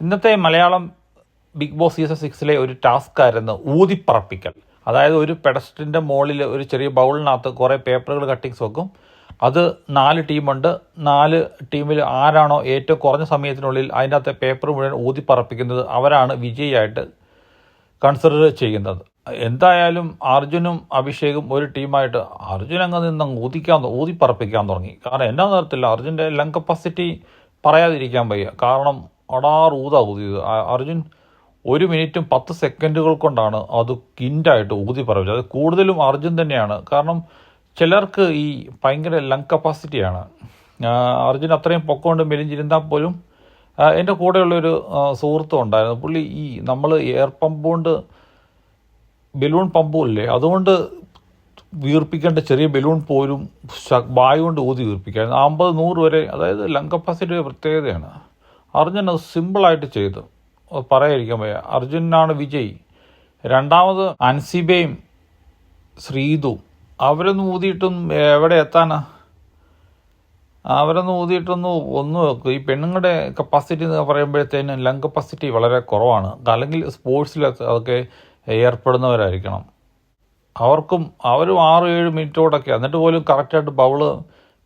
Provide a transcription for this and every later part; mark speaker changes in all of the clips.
Speaker 1: ഇന്നത്തെ Malayalam big Boss season സിക്സിലെ ഒരു ടാസ്ക് ആയിരുന്നു ഊതിപ്പറപ്പിക്കൽ. അതായത് ഒരു പെഡസ്റ്റിന്റെ മുകളിൽ ഒരു ചെറിയ ബൗളിനകത്ത് കുറേ പേപ്പറുകൾ കട്ടിങ്സ് വെക്കും. അത് നാല് ടീമുണ്ട്. നാല് ടീമിൽ ആരാണോ ഏറ്റവും കുറഞ്ഞ സമയത്തിനുള്ളിൽ അതിന്റെ അകത്തെ പേപ്പർ മുഴുവൻ ഊതിപ്പറപ്പിക്കുന്നത് അവരാണ് വിജയിയായിട്ട് കൺസിഡർ ചെയ്യുന്നത്. എന്തായാലും അർജുനും അഭിഷേകും ഒരു ടീമായിട്ട് അർജുൻ അങ്ങ് നിന്ന് ഊതിക്കാൻ ഊതിപ്പറപ്പിക്കാൻ തുടങ്ങി. കാരണം എന്നാ നേരത്തില്ല അർജുന്റെ ലങ് കപ്പാസിറ്റി പറയാതിരിക്കാൻ വയ്യ. കാരണം അടാർ ഊതാ ഊതിയത് അർജുൻ ഒരു മിനിറ്റും പത്ത് സെക്കൻഡുകൾ കൊണ്ടാണ് അത് കിൻഡായിട്ട് ഊതി പറയുന്നത് അത് കൂടുതലും അർജുൻ തന്നെയാണ്. കാരണം ചിലർക്ക് ഈ ഭയങ്കര ലങ് കപ്പാസിറ്റിയാണ് അർജുൻ അത്രയും പൊക്കമുണ്ട് മെലിഞ്ഞിരുന്നാൽ പോലും എന്റെ കൂടെയുള്ളൊരു സുഹൃത്തും ഉണ്ടായിരുന്നു. പുള്ളി ഈ നമ്മൾ എയർ പമ്പ് കൊണ്ട് ബലൂൺ പമ്പും ഇല്ലേ അതുകൊണ്ട് വീർപ്പിക്കേണ്ട ചെറിയ ബലൂൺ പോലും വായു കൊണ്ട് ഊതി വീർപ്പിക്കാൻ അമ്പത് നൂറ് വരെ അതായത് ലങ് കപ്പാസിറ്റി പ്രത്യേകതയാണ്. അർജുൻ അത് സിമ്പിളായിട്ട് ചെയ്തു. അത് പറയാതിരിക്കാൻ വയ്യ. അർജുനാണ് വിജയ്. രണ്ടാമത് അൻസിബയും ശ്രീതു. അവരൊന്നും ഊതിയിട്ടും എവിടെ എത്താനാ? അവരൊന്നും ഊതിയിട്ടൊന്നും ഒന്നും ഈ പെണ്ണുങ്ങളുടെ കപ്പാസിറ്റി എന്ന് പറയുമ്പോഴത്തേനും ലങ് കപ്പാസിറ്റി വളരെ കുറവാണ്. അല്ലെങ്കിൽ സ്പോർട്സിൽ അതൊക്കെ ഏർപ്പെടുന്നവരായിരിക്കണം. അവർക്കും അവരും ആറ് ഏഴ് മിനിറ്റോടൊക്കെ എന്നിട്ട് പോലും കറക്റ്റായിട്ട് ബൗൾ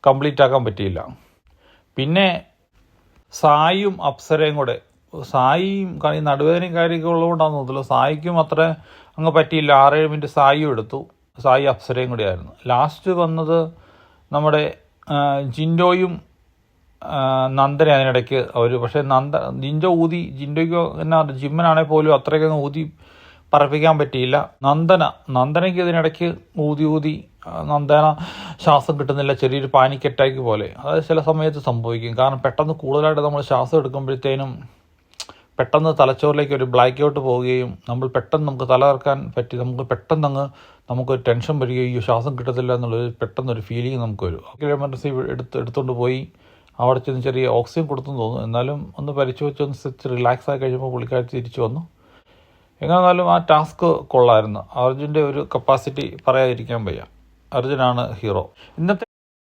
Speaker 1: കംപ്ലീറ്റ് ആക്കാൻ പറ്റിയില്ല. പിന്നെ സായിയും അപ്സരയും കൂടെ. സായിയും ഈ നടുവേദനയും കാര്യമൊക്കെ ഉള്ളതുകൊണ്ടാണെന്ന് തോന്നുന്നില്ല. സായിക്കും അത്ര അങ്ങ് പറ്റിയില്ല. ആറേഴ് മിനിറ്റ് സായിയും എടുത്തു. സായി അപ്സരയും കൂടി ആയിരുന്നു. ലാസ്റ്റ് വന്നത് നമ്മുടെ ജിൻഡോയും നന്ദന അതിനിടയ്ക്ക് അവർ പക്ഷേ നന്ദ ജിൻഡോ ഊതി ജിൻഡോയ്ക്ക് എന്നാ ജിമ്മനാണെങ്കിൽ പോലും അത്രയ്ക്കങ്ങ് ഊതി പറപ്പിക്കാൻ പറ്റിയില്ല. നന്ദന നന്ദനയ്ക്ക് ഇതിനിടയ്ക്ക് ഊതി ഊതി നന്ദന ശ്വാസം കിട്ടുന്നില്ല ചെറിയൊരു പാനിക് അറ്റാക്ക് പോലെ. അതായത് ചില സമയത്ത് സംഭവിക്കും. കാരണം പെട്ടെന്ന് കൂടുതലായിട്ട് നമ്മൾ ശ്വാസം എടുക്കുമ്പോഴത്തേനും പെട്ടെന്ന് തലച്ചോറിലേക്ക് ഒരു ബ്ലാക്ക് ഔട്ട് പോവുകയും നമ്മൾ പെട്ടെന്ന് നമുക്ക് തലകറക്കാൻ പറ്റി നമുക്ക് പെട്ടെന്ന് അങ്ങ് നമുക്ക് ടെൻഷൻ വരികയും ശ്വാസം കിട്ടത്തില്ല എന്നുള്ളൊരു പെട്ടെന്നൊരു ഫീലിംഗ് നമുക്ക് വരും. എമർജൻസി എടുത്ത് എടുത്തുകൊണ്ട് പോയി അവിടെ ചെന്ന് ചെറിയ ഓക്സിജൻ കൊടുത്തെന്ന് തോന്നുന്നു. എന്നാലും ഒന്ന് പരിശോധിച്ചൊന്ന് റിലാക്സ് ആയി കഴിയുമ്പോൾ പുള്ളിക്കാരി തിരിച്ചു വന്നു. എങ്ങനെയാലും ആ ടാസ്ക് കൊള്ളായിരുന്നു. അർജുന്റെ ഒരു കപ്പാസിറ്റി പറയാതിരിക്കാൻ വയ്യ. അർജുനാണ് ഹീറോ. ഇന്നത്തെ